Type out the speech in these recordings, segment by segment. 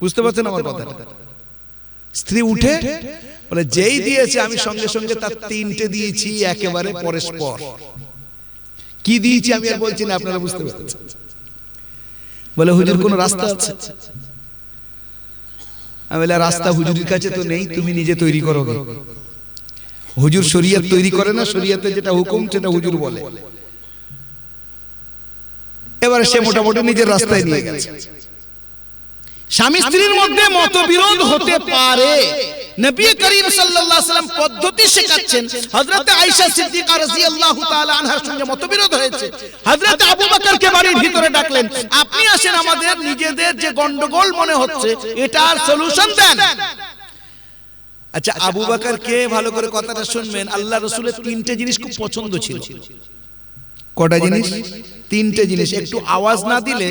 বুঝতে পারছেন আমার কথাটা? স্ত্রী উঠে বলে যেই দিয়েছে আমি সঙ্গে সঙ্গে তার তিনটে দিয়েছি একেবারে পরস্পর কি দিয়েছি আমি আর বলছি না আপনারা বুঝতে পারছেন। বলে হুজুর কোন রাস্তা আছে? আমি বলে রাস্তা হুজুরের কাছে তো নেই তুমি নিজে তৈরি করো। হুজুর শরিয়ত তৈরি করে না শরিয়তে যেটা হুকুম সেটা হুজুর বলে। এবারে সে মোটামুটি নিজের রাস্তায় নিয়ে গেছে। স্বামী স্ত্রীর মধ্যে মতবিরোধ হতে পারে। নবী করিম সাল্লাল্লাহু আলাইহি সাল্লাম পদ্ধতি শেখাচ্ছেন। হযরত আয়েশা সিদ্দিকা রাদিয়াল্লাহু তাআলা আনহার সঙ্গে মতবিরোধ হয়েছে। হযরত আবু বকরকে বাড়ির ভিতরে ডাকলেন আপনি আসেন আমাদের নিজেদের যে গন্ডগোল মনে হচ্ছে এটার সলিউশন দেন। আচ্ছা আবু বকরকে ভালো করে কথাটা শুনবেন? আল্লাহ রাসূলের তিনটে জিনিস খুব পছন্দ ছিল। কটা জিনিস? তিনটে জিনিস। একটু আওয়াজ না দিলে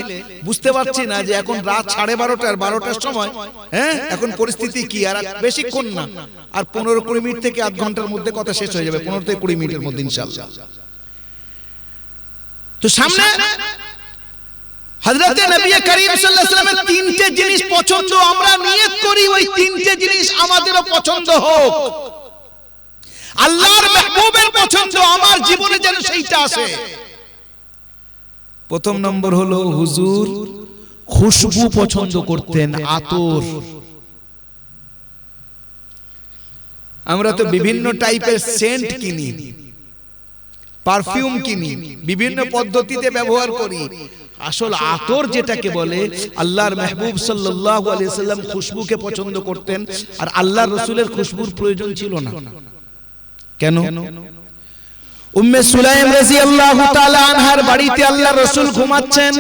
বুঝতে পারছি না যে এখন রাত সাড়ে বারোটার বারোটার সময় হ্যাঁ? এখন পরিস্থিতি কি? আর বেশিক্ষণ না। আর পনেরো কুড়ি মিনিট থেকে আধ ঘণ্টার মধ্যে কথা শেষ হয়ে যাবে পনেরো থেকে কুড়ি মিনিটের মধ্যে ইনশাল্লাহ তো সামনে হযরতে নবী করিম সাল্লাল্লাহু আলাইহি তিনটে জিনিস পছন্দ আমরা নিয়ত করি ওই তিনটে জিনিস আমাদেরও পছন্দ হোক। আল্লাহর মেহবুবের পছন্দ আমার জীবনে যেন সেইটা আসে। প্রথম নম্বর হলো হুজুর, খুশবু পছন্দ করতেন আতর। আমরা তো বিভিন্ন টাইপের সেন্ট কিনি পারফিউম কিনি, বিভিন্ন পদ্ধতিতে ব্যবহার করি। আসল আতর যেটাকে বলে, আল্লাহর মেহবুব আলাইহি সাল্লাম খুশবুকে পছন্দ করতেন, আর আল্লাহর রসুলের খুশবুর প্রয়োজন ছিল না। কেন? উম্মে সুলাইম রাদিয়াল্লাহু তাআলা আনহার বাড়িতে আল্লাহর রাসূল ঘুমাচ্ছেন।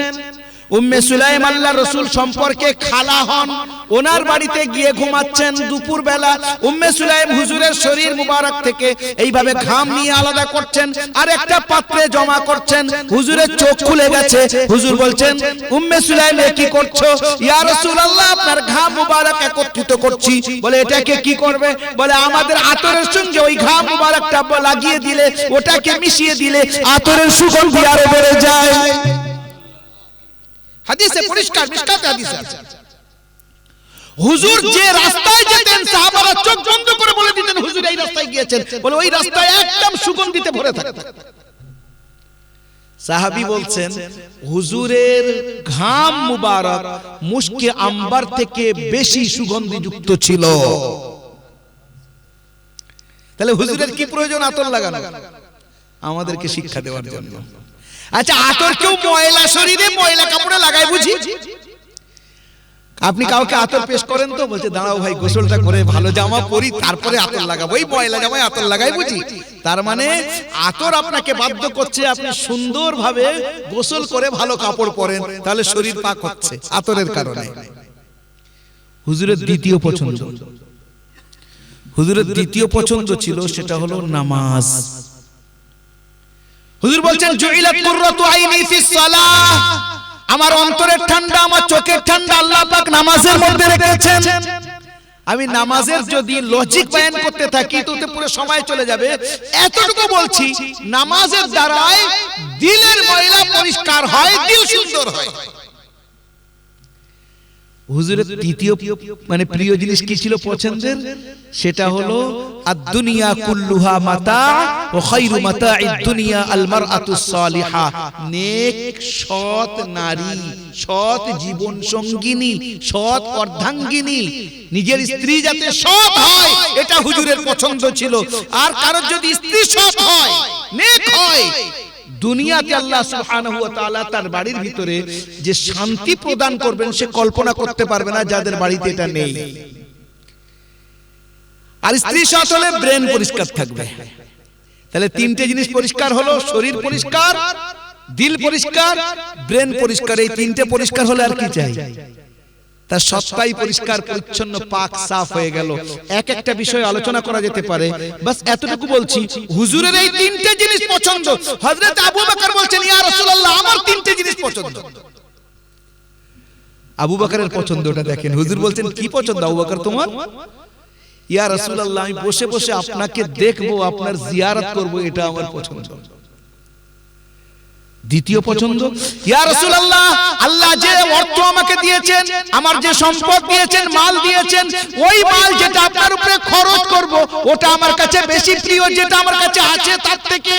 উম্মে সুলাইম আল্লাহর রাসূল সম্পর্কে খালা হন। ওনার বাড়িতে গিয়ে ঘুমাচ্ছেন দুপুর বেলা উম্মে সুলাইম হুজুরের শরীর মুবারক থেকে এইভাবে ঘাম নিয়ে আলাদা করছেন আর একটা পাত্রে জমা করছেন। হুজুরের চোখ খুলে গেছে। হুজুর বলছেন, উম্মে সুলাইম কি করছ? ইয়া রাসূলুল্লাহ, আপনার ঘাম মুবারক একত্রিত করছি। বলে, এটাকে কি করবে? বলে, আমাদের আতরের সঙ্গে ওই ঘাম মুবারকটা লাগিয়ে দিলে, ওটাকে মিশিয়ে দিলে আতরের সুগন্ধি আরও বেড়ে যায়। হাদিসে পরিষ্কার মিশকাতে হাদিসে আছে। হুজুর যে রাস্তায় যেতেন সাহাবারা চোখ বন্ধ করে বলে দিতেন হুজুর এই রাস্তায় গিয়েছেন। বলে ওই রাস্তায় একদম সুগন্ধিতে ভরে থাকতো সাহাবি বলছেন হুজুরের ঘাম মুবারক মুশকে আম্বার থেকে বেশি সুগন্ধিযুক্ত ছিল। তাহলে হুজুরের কি প্রয়োজন? আতর লাগানো। আমাদেরকে শিক্ষা দেওয়ার জন্য। আচ্ছা আতর কেউ ময়লা শরীরে ময়লা কাপড়ে লাগায় বুঝি? আপনি কাউকে আতর পেশ করেন তো? বলছে দাঁড়াও ভাই গোসলটা করে ভালো জামা পরি তারপরে আতর লাগাবো ওই ময়লা জামায় আতর লাগাই বুঝি? তার মানে আতর আপনাকে বাধ্য করছে আপনি সুন্দরভাবে গোসল করে ভালো কাপড় পরেন তাহলে শরীর পাক হচ্ছে আতরের কারণে। হুজুরের দ্বিতীয় পছন্দ। হুজুরের দ্বিতীয় পছন্দ ছিল সেটা হলো নামাজ। হুজুর বলছেন, জুইলাত কুররাতু আইনি ফিস সালাহ। আমার অন্তরের ঠান্ডা, আমার চোখের ঠান্ডা আল্লাহ পাক নামাজের মধ্যে রেখেছেন। আমি নামাজের যদি লজিক বয়ান করতে থাকি, তো পুরো সময় চলে যাবে। এতটুকু বলছি, নামাজের দ্বারাই দিলের ময়লা পরিষ্কার হয়, দিল সুন্দর হয়। হুজুরের তৃতীয় মানে প্রিয় জিনিস কি ছিল পছন্দের? সেটা হলো আদ-দুনিয়া কুল্লুহা মাতা ও খায়রু মাতা'id দুনিয়া আল মারআতুস সালিহা। নেক সৎ নারী সৎ জীবন সঙ্গিনী সৎ অর্ধাঙ্গিনী। নিজের স্ত্রী যাতে সৎ হয় এটা হুজুরের পছন্দ ছিল। আর কারোর যদি স্ত্রী সৎ হয় নেক হয় দুনিয়াতে আল্লাহ সুবহানাহু ওয়া তাআলা তার বাড়ির ভিতরে যে শান্তি প্রদান করবেন সে কল্পনা করতে পারবে না যাদের বাড়িতে এটা নেই। আর স্ত্রী সৎ ব্রেন পরিষ্কার থাকবে। তাহলে তিনটে জিনিস পরিষ্কার হলো, শরীর পরিষ্কার, দিল পরিষ্কার ব্রেন পরিষ্কার, এই তিনটে পরিষ্কার হলে আর কি চাই? তার সবটাই পরিষ্কার, পরিচ্ছন্ন, পাক, সাফ হয়ে গেল। এক একটা বিষয় আলোচনা করা যেতে পারে। বাস এতটুকু বলছি, হুজুরের এই তিনটে জিনিস পছন্দ। হযরত আবু বকর বলছেন, ইয়া রাসূলুল্লাহ, আমার তিনটে জিনিস পছন্দ। আবু বকরের পছন্দটা দেখেন। হুজুর বলছেন, কি পছন্দ আবু বকর তোমার? ইয়া রাসূলুল্লাহ, আমি বসে বসে আপনাকে দেখব, আপনার জিয়ারত করব, এটা আমার পছন্দ। দ্বিতীয় পছন্দ? ইয়া রাসূলুল্লাহ আল্লাহ যে অর্থ আমাকে দিয়েছেন আমার যে সম্পদ দিয়েছেন মাল দিয়েছেন ওই মাল যেটা আপনার উপরে খরচ করব ওটা আমার কাছে বেশি প্রিয় যেটা আমার কাছে আছে তার থেকে।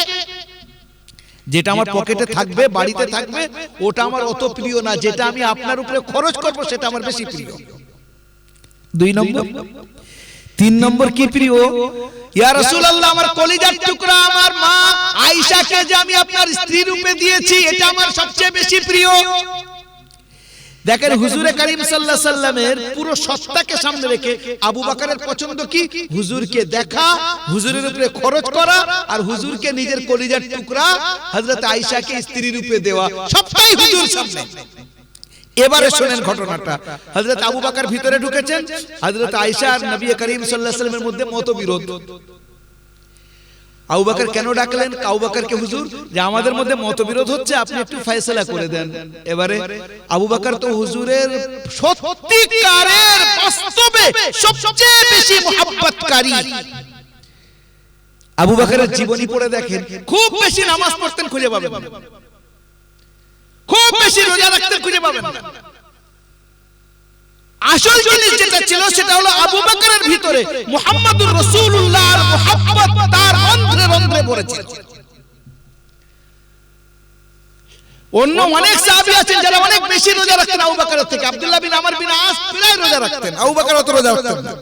যেটা আমার পকেটে থাকবে বাড়িতে থাকবে ওটা আমার অত প্রিয় না যেটা আমি আপনার উপরে খরচ করব সেটা আমার বেশি প্রিয়। দুই নম্বর? তিন নম্বর কি প্রিয়? ইয়া রাসূলুল্লাহ আমার কলিজার টুকরা আমার মা আয়েশাকে যে আমি আপনার স্ত্রী রূপে দিয়েছি এটা আমার সবচেয়ে বেশি প্রিয়। দেখেন হুজুরে করিম সাল্লাল্লাহু সাল্লামের পুরো সত্তাকে সামনে রেখে আবু বকরের পছন্দ কি? হুজুরকে দেখা হুজুরের উপরে খরচ করা আর হুজুরকে নিজের কলিজার টুকরা হযরত আয়েশাকে স্ত্রী রূপে দেওয়া। সবটাই হুজুর সামনে। এবারে শোনেন ঘটনাটা। হযরত আবু বকর ভিতরে ঢুকেছেন। হযরত আয়েশা আর নবী করিম সাল্লাল্লাহু আলাইহি সাল্লামের মধ্যে মতবিরোধ। আবু বকর কেন ডাকলেন? আবু বকরকে হুজুর যে আমাদের মধ্যে মতবিরোধ হচ্ছে আপনি একটু ফয়সালা করে দেন। এবারে আবু বকর তো হুজুরের সত্যিকারের বাস্তবে সবচেয়ে বেশি মোহাব্বতকারী। আবু বকরের জীবনী পড়ে দেখেন খুব বেশি নামাজ পড়তেন খুঁজে পাবেন। খুব বেশি রোজা রাখতেন খুঁজে পাবেন না। আসল জিনিস যেটা ছিল সেটা হলো আবু বকরের ভিতরে মুহাম্মদুর রাসূলুল্লাহর মুহাব্বত তার রন্ধ্রে রন্ধ্রে পড়েছে অন্য অনেক সাহাবী আছেন যারা অনেক বেশি রোজা রাখতেন আবু বকরের থেকে। আব্দুল্লাহ বিন আমর বিন আস প্রায় রোজা রাখতেন। আবু বকর অত রোজা রাখতেন না।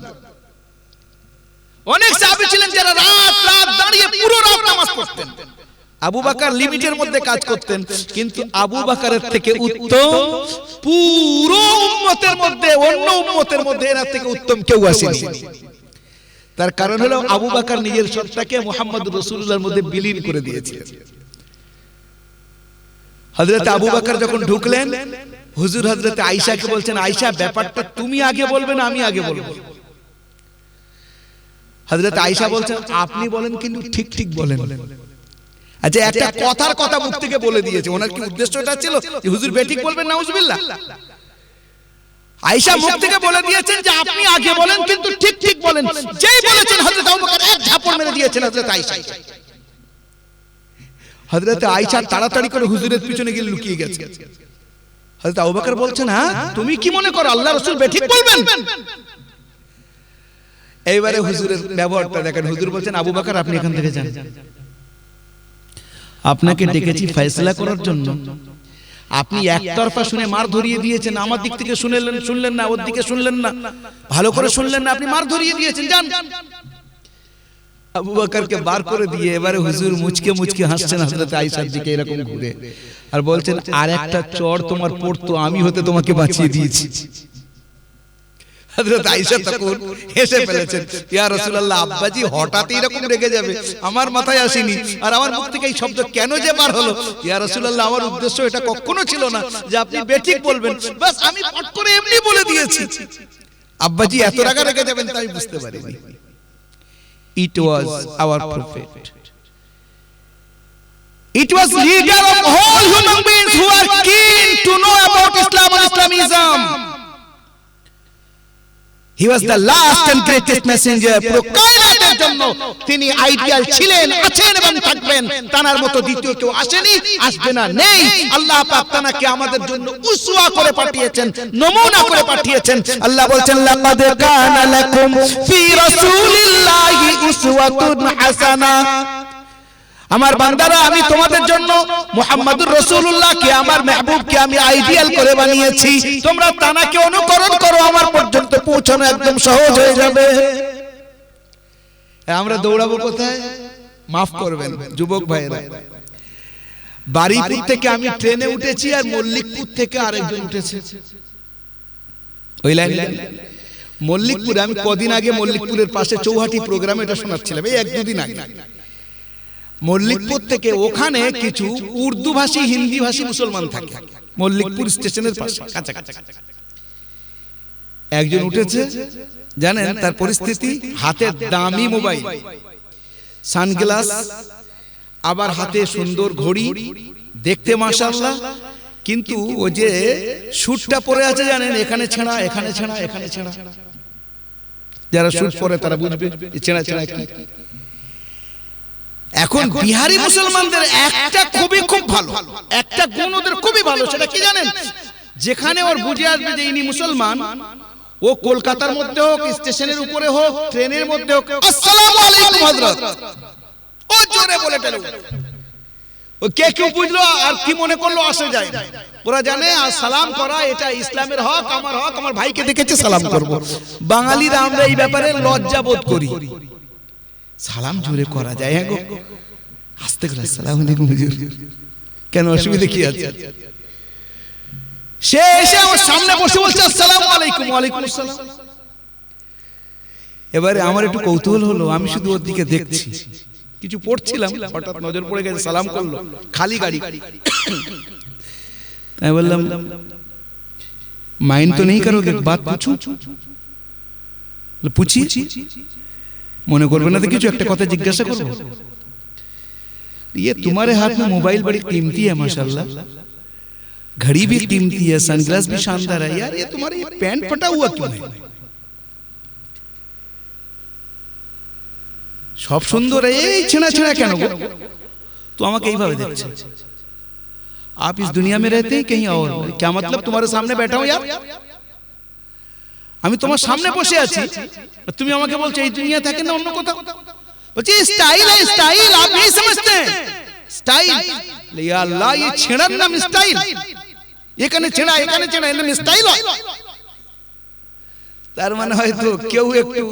অনেক সাহাবী ছিলেন যারা রাত রাত দাঁড়িয়ে পুরো রাত নামাজ পড়তেন। আবু বাকার লিমিটের মধ্যে কাজ করতেন কিন্তু আবু বাকারের থেকে উত্তম পুরো উম্মতের মধ্যে অন্য উম্মতের মধ্যে এনার থেকে উত্তম কেউ আসেনি। তার কারণ হলো আবু বাকার নিজের সত্তাকে মোহাম্মদ রসুল্লাহর মধ্যে বিলীন করে দিয়েছে। হজরত আবু বাকার যখন ঢুকলেন হুজুর হজরত আয়েশাকে বলছেন আয়েশা ব্যাপারটা তুমি আগে বলবে না আমি আগে বলব। হজরত আয়েশা বলছেন আপনি বলেন কিন্তু ঠিক ঠিক বলেন। আচ্ছা একটা কথার কথা মুখ থেকে বলে দিয়েছে। ওনার কি উদ্দেশ্য এটা ছিল? যে হুজুর বেঠিক বলবেন নাউজুবিল্লাহ? আয়েশা মুখ থেকে বলে দিয়েছেন যে আপনি আগে বলেন কিন্তু ঠিক ঠিক বলেন। যেই বলেছেন হযরত আবু বকর এক ঝাপড় মেরে দিয়েছেন হযরত আয়েশা। হযরত আয়েশা তাড়াতাড়ি করে হুজুরের পিছনে গিয়ে লুকিয়ে গেছে। হযরত আবু বকর বলছেন হ্যাঁ তুমি কি মনে করো আল্লাহ রাসূল বেঠিক বলবেন? এইবারে হুজুরের ব্যবহারটা দেখেন হুজুর বলছেন আবু বকর আপনি এখান থেকে যান। আপনাকে ডেকেছি ফয়সলা করার জন্য। আপনি একতরফা শুনে মার ধরিয়ে দিয়েছেন আমার দিক থেকে শুনলেন শুনলেন না ওর দিকে শুনলেন না। ভালো করে শুনলেন না আপনি মার ধরিয়ে দিয়েছেন যান। আবু বকরকে বার করে দিয়ে এবারে হুজুর মুচকে মুচকে হাসছেন হযরত আয়েশার দিকে এরকম ঘুরে আর বলছেন আর একটা চড় তোমার পড়তো আমি হতে তোমাকে বাঁচিয়ে দিয়েছি। হযরত আয়েশা তখন হেসে ফেলেছেন ইয়া রাসূলুল্লাহ আব্বাজি হঠাৎ এরকম রেগে যাবে। আমার মাথায় আসেনি। আর আমার মুখ থেকে এই শব্দ কেন যে বার হলো? ইয়া রাসূলুল্লাহ আমার উদ্দেশ্য এটা কখনো ছিল না যে আপনি বেঠিক বলবেন। বাস আমি পট করে এমনি বলে দিয়েছি। আব্বাজি এত রাগা রেগে যাবেন তাই বুঝতে পারিনি। It was our prophet It was leader of all human beings who are keen to know about Islam and Islamism. He was the last and greatest messenger. পুরো কায়নাতের জন্য তিনি আইডিয়াল ছিলেন আছেন এবং থাকবেন। তানার মতো দ্বিতীয় কেউ আসেনি আসবে না নেই। আল্লাহ পাক তানাকে আমাদের জন্য উসওয়া করে পাঠিয়েছেন নমুনা করে পাঠিয়েছেন। আল্লাহ বলছেন লাকাদ কানা লাকুম ফি রাসূলিল্লাহি উসওয়াতুন হাসানা। আমার বান্দারা আমি তোমাদের জন্য মুহাম্মাদুর রাসূলুল্লাহকে আমার মেহবুবকে আমি আইডিয়াল করে বানিয়েছি। তোমরা তানাকে অনুকরণ করো আমার পর্যন্ত পৌঁছানো একদম সহজ হয়ে যাবে। আমরা দৌড়াবো কোথায়? মাফ করবেন যুবক ভাইয়েরা। বাড়িপুর থেকে আমি ট্রেনে উঠেছি আর মল্লিকপুর থেকে আরেকজন উঠেছে। ওই লাইন? মল্লিকপুরে আমি কদিন আগে মল্লিকপুরের পাশে চৌহাটি প্রোগ্রাম এটা শোনাচ্ছিলাম এই এক দুদিন আগে। মল্লিকপুর থেকে ওখানে কিছু উর্দু ভাষী হিন্দি ভাষী মুসলমান থাকে। মল্লিকপুর স্টেশনের পাশে। কাছাকাছি। একজন উঠেছে জানেন তার পরিস্থিতি? হাতে দামি মোবাইল। সানগ্লাস আবার হাতে সুন্দর ঘড়ি। দেখতে মাশাআল্লাহ। কিন্তু ও যে শুটটা পরে আছে জানেন এখানে ছেঁড়া এখানে ছেঁড়া এখানে ছেঁড়া। যারা শুট পরে তারা বুঝবে ছেঁড়া ছেঁড়া কি এখন বিহারি মুসলমানদের একটা খুবই খুব ভালো একটা গুণ ওদের খুবই ভালো সেটা কি জানেন? যেখানে ওর বুঝে আসবে যে ইনি মুসলমান ও কলকাতার মধ্যে হোক স্টেশনের উপরে হোক ট্রেনের মধ্যে হোক আসসালামু আলাইকুম হযরত। ও জোরে বলে ফেলো ও কে কেউ বুঝলো আর কি মনে করল আসে যায়। ওরা জানে আর সালাম করা এটা ইসলামের হক আমার হক আমার ভাইকে দেখেছে সালাম করব। বাঙালিরা আমরা এই ব্যাপারে লজ্জা বোধ করি। সালাম জোরে করা যায় হ্যাঁ গো। আস্তে করে আসসালামু আলাইকুম হুজুর। কেন অসুবিধা কি আছে? সে এসে আমার সামনে বসে বলছে আসসালামু আলাইকুম ওয়ালাইকুম আসসালাম। এবারে আমার একটু কৌতূহল হলো আমি শুধু ওর দিকে দেখছি। কিছু পড়ছিলাম হঠাৎ নজর পড়ে গেছে সালাম করল খালি গাড়ি। আমি বললাম মাইন্ড তো নেই কারোগে বাত পুছু? পুছি। মনে করবে না তো কিছু একটা কথা জিজ্ঞাসা করবো ये तुम्हारे हाथ में मोबाइल बड़ी कीमती है माशाल्लाह घड़ी भी कीमती है सनग्लास भी शानदार है यार ये तुम्हारा ये पैंट फटा हुआ क्यों है সব সুন্দর এই ছেঁড়া ছেঁড়া কেন গো তো আমাকে এইভাবে দেখছে आप इस दुनिया में रहते हैं कहीं और क्या मतलब तुम्हारे सामने बैठा हूं यार আমি তোমার সামনে বসে আছি আর তুমি আমাকে বলছো এই দুনিয়া থাকে না অন্য কোথাও বলছি স্টাইল है स्टाइल आप नहीं समझते हैं স্টাইল ইয়া আল্লাহ ये ছেঁড়ার নাম স্টাইল এখানে ছেঁড়া এখানে ছেঁড়া এর নাম স্টাইল হয় তার মানে হয়তো কেউ একটু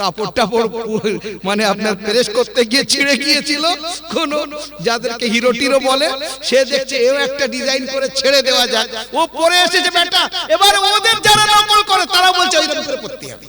কাপড় টাপড় মানে আপনার প্রেস করতে গিয়ে ছিঁড়ে গিয়েছিল। কোন যাদেরকে হিরো টিরো বলে, সে দেখছে এও একটা ডিজাইন করে ছেড়ে দেওয়া যায় ও পরে এসেছে বেটা, এবার ওদের যারা নকল করে তারা বলছে ওইরকম করে পড়তে হবে।